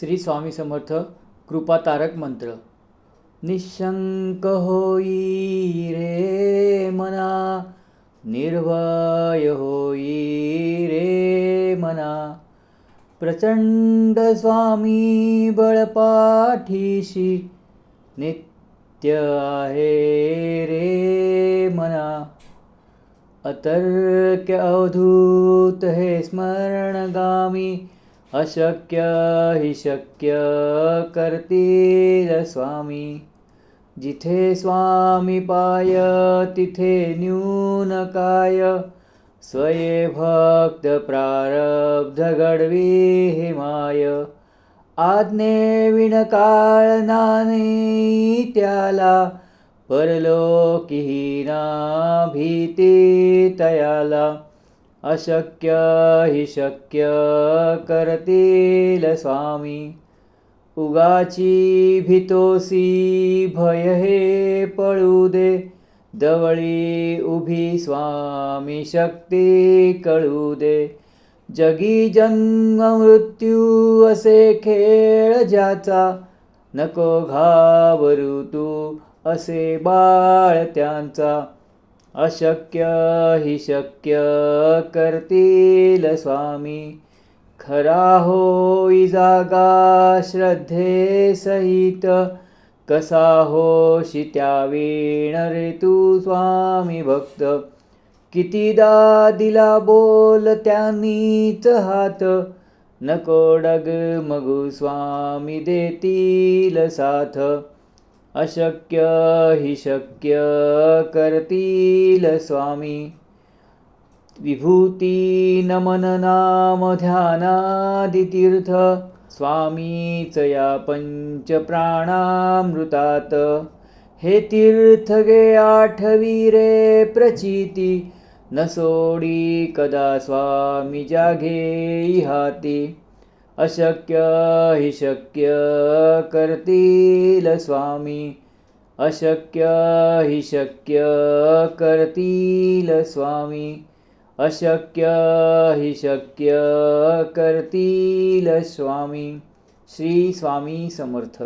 श्री स्वामी समर्थ कृपा तारक मंत्र. निशंक होई रे मना निर्भय होई रे मना. प्रचंड स्वामी बळपाठीशी नित्य आहे रे मना. अतर्क्य अवधूत हे स्मरणगामी अशक्य हि शक्य करतील स्वामी. जिथे स्वामी पाय तिथे न्यून काय. स्वये भक्त प्रारब्ध घडवी हे माय. आज्ञे विणकाळ नाने त्याला परलोकीही ना भीती तयाला. अशक्य हि शक्य करतील स्वामी. उगाची भीतोसी भय हे पळू दे. जवळी उभी स्वामी शक्ती कळू दे. जगी जन्म मृत्यू असे खेळ ज्याचा नको घाबरू तू असे बाळ त्यांचा. अशक्य हि शक्य करतील स्वामी. खरा होई जागा श्रद्धे सहित. कसा होशी त्या रे तू स्वामी भक्त. कितीदा दिला बोल त्यांनीच हात. नको डग मगु स्वामी देतील साथ. अशक्य हि शक्य करतील स्वामी. विभूती नमन नाम ध्यानादितीर्थ स्वामीच या पंच प्राणामृतात हे तीर्थ गे आठवी रे प्रचिती न सोडी कदा स्वामी जागे हाती अशक्य हि शक्य करतील स्वामी. अशक्य हि शक्य करतील स्वामी. अशक्य हि शक्य करतील स्वामी. श्री स्वामी समर्थ.